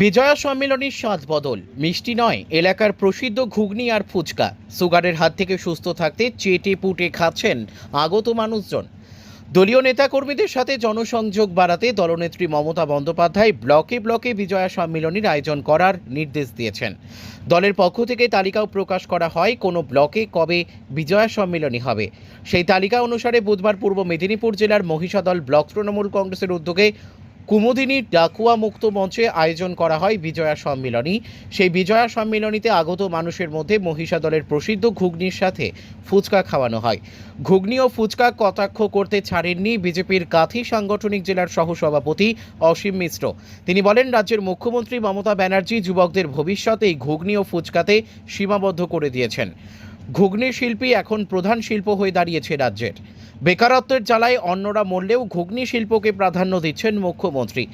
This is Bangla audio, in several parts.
বিজয়া সম্মেলনের স্বাদ বদল। মিষ্টি নয়, এলাকার প্রসিদ্ধ ঘুগনি আর ফুচকা। সুগারের হাত থেকে সুস্থ থাকতে চেটে পুটে খাচ্ছেন আগত মানুষজন। দলীয় নেতাকর্মীদের সাথে জনসংযোগ বাড়াতে দলনেত্রী মমতা বন্দ্যোপাধ্যায় ব্লকে ব্লকে বিজয়া সম্মেলনের আয়োজন করার নির্দেশ দিয়েছেন। দলের পক্ষ থেকে তালিকাও প্রকাশ করা হয় কোনো ব্লকে কবে বিজয়া সম্মেলনী হবে। সেই তালিকা অনুসারে বুধবার পূর্ব মেদিনীপুর জেলার মহিষাদল ব্লক তৃণমূল কংগ্রেসের উদ্যোগে কুমুদিনী ডাকুয়া মুক্ত মঞ্চে আয়োজন করা হয় বিজয়া সম্মিলনী। সেই বিজয়া সম্মিলনীতে আগত মানুষের মধ্যে মহিষা দলের প্রসিদ্ধ ঘুগনির সাথে ফুচকা খাওয়ানো হয়। ঘুগনি ও ফুচকা কটাক্ষ করতে ছাড়েননি বিজেপির কাথি সাংগঠনিক জেলার সহসভাপতি অসীম মিশ্র। তিনি বলেন, রাজ্যের মুখ্যমন্ত্রী মমতা ব্যানার্জি যুবকদের ভবিষ্যৎ এই ঘুগনি ও ফুচকাতে সীমাবদ্ধ করে দিয়েছেন। ঘুগনি শিল্পী এখন প্রধান শিল্প হয়ে দাঁড়িয়েছে রাজ্যের। বেকারত্বের জ্বালায় অন্যরা মরলেও ঘুগনি শিল্পকে প্রাধান্য দিচ্ছেন মুখ্যমন্ত্রী।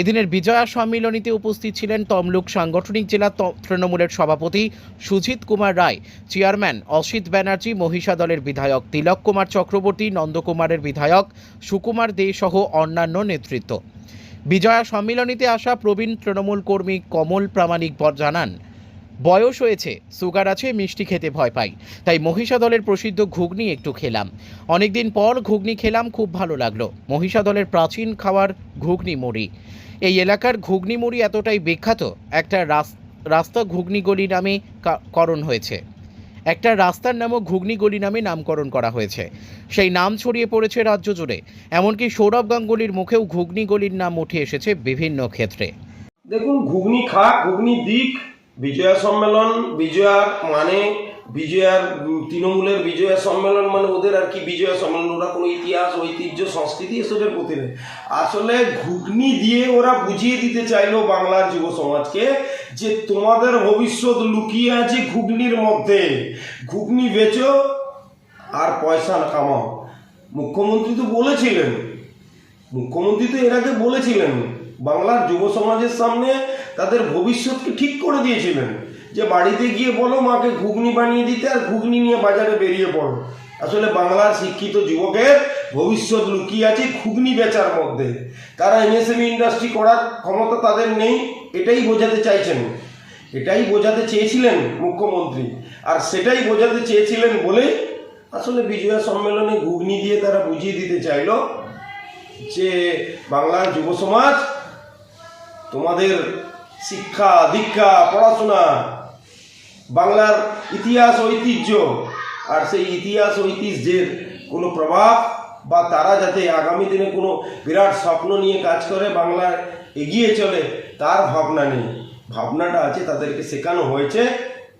এদিনের বিজয়া সম্মিলনীতে উপস্থিত ছিলেন তমলুক সাংগঠনিক জেলা তৃণমূলের সভাপতি সুজিত কুমার রায়, চেয়ারম্যান অসিত ব্যানার্জি, মহিষা দলের বিধায়ক তিলক কুমার চক্রবর্তী, নন্দকুমারের বিধায়ক সুকুমার দে সহ অন্যান্য নেতৃত্ব। বিজয়া সম্মিলনীতে আসা প্রবীণ তৃণমূল কর্মী কমল প্রামাণিক জানান বয়স হয়েছে, সুগার আছে, মিষ্টি খেতে ভয় পাই। তাই মহিষা দলের প্রসিদ্ধ ঘুগনি একটু খেলাম। অনেকদিন পর ঘুগনি খেলাম, খুব ভালো লাগল। মহিষা দলের প্রাচীন খাওয়ার ঘুগনি মুড়ি। এই এলাকার ঘুগনি মুড়ি এতটাই বিখ্যাত, একটা রাস- রাস্তা ঘুগনি গলি নামে করণ হয়েছে। একটা রাস্তার নামও ঘুগনি গলি নামে নামকরণ করা হয়েছে। সেই নাম ছড়িয়ে পড়েছে রাজ্য জুড়ে। এমনকি সৌরভ গাঙ্গুলির মুখেও ঘুগনি গলির নাম উঠে এসেছে বিভিন্ন ক্ষেত্রে। দেখুন, ঘুগনি খা ঘুগনি দিক। বিজয়া সম্মেলন, বিজয়া মানে বিজয়ার তৃণমূলের বিজয়া সম্মেলন মানে ওদের আর কি বিজয়া সম্মেলন। ওরা কোনো ইতিহাস, ঐতিহ্য, সংস্কৃতি এসবের প্রতি নেই। আসলে ঘুগনি দিয়ে ওরা বুঝিয়ে দিতে চাইলো বাংলার যুব সমাজকে যে তোমাদের ভবিষ্যৎ লুকিয়ে আছে ঘুগনির মধ্যে। ঘুগনি বেচো আর পয়সা কামাও। মুখ্যমন্ত্রী তো বলেছিলেন। মুখ্যমন্ত্রী তো এর আগে বলেছিলেন, বাংলার যুব সমাজের সামনে তাদের ভবিষ্যৎকে ঠিক করে দিয়েছিলেন। যে বাড়িতে গিয়ে বলো মাকে ঘুগনি বানিয়ে দিতে আর ঘুগনি নিয়ে বাজারে বেরিয়ে পড়ো। আসলে বাংলার শিক্ষিত যুবকের ভবিষ্যৎ লুকিয়ে আছে ঘুগনি বেচার মধ্যে। তারা এমএসএমই ইন্ডাস্ট্রি করার ক্ষমতা তাদের নেই, এটাই বোঝাতে চাইছেন। এটাই বোঝাতে চেয়েছিলেন মুখ্যমন্ত্রী। আর সেটাই বোঝাতে চেয়েছিলেন বলেই আসলে বিজয়া সম্মেলনে ঘুগনি দিয়ে তারা বুঝিয়ে দিতে চাইলো যে বাংলার যুব সমাজ তোমাদের শিক্ষা, দীক্ষা, পড়াশোনা, বাংলার ইতিহাস ঐতিহ্য। আর সেই ইতিহাস ঐতিহ্যের কোনো প্রভাব বা তারা যাতে আগামী দিনে কোনো বিরাট স্বপ্ন নিয়ে কাজ করে বাংলার এগিয়ে চলে, তার ভাবনা নেই। ভাবনাটা আছে, তাদেরকে শেখানো হয়েছে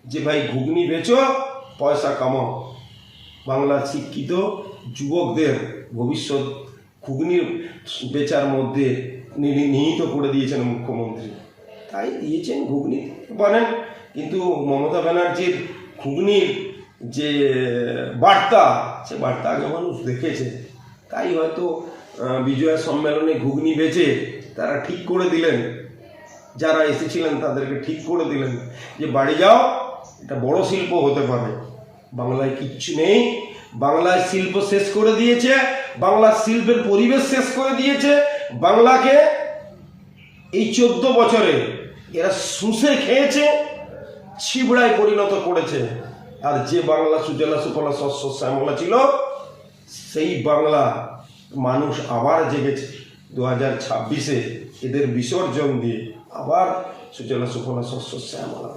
যে, ভাই, ঘুগনি বেচো, পয়সা কামাও। বাংলার শিক্ষিত যুবকদের ভবিষ্যৎ ঘুগনির বেচার মধ্যে নিহিত করে দিয়েছেন মুখ্যমন্ত্রী। তাই দিয়েছেন ঘুগনি। পারেন কিন্তু মমতা ব্যানার্জির ঘুগনির যে বার্তা, সে বার্তা আগে মানুষ দেখেছে। তাই হয়তো বিজয়া সম্মেলনে ঘুগনি বেচে তারা ঠিক করে দিলেন। যারা এসেছিলেন তাদেরকে ঠিক করে দিলেন। যে বাড়ি যাও, এটা বড় শিল্প হতে পারে। বাংলায় কিচ্ছু নেই। বাংলায় শিল্প শেষ করে দিয়েছে। বাংলার শিল্পের পরিবেশ শেষ করে দিয়েছে। বাংলাকে এই চোদ্দ বছরে এরা শুষে খেয়েছে, ছিবড়ায় পরিণত করেছে। আর যে বাংলা সুজলা সুফলা শস্য শ্যামলা ছিল, সেই বাংলা মানুষ আবার জেগেছে। দু হাজার ছাব্বিশে এদের বিসর্জন দিয়ে আবার সুজলা সুফলা শস্য শ্যামলা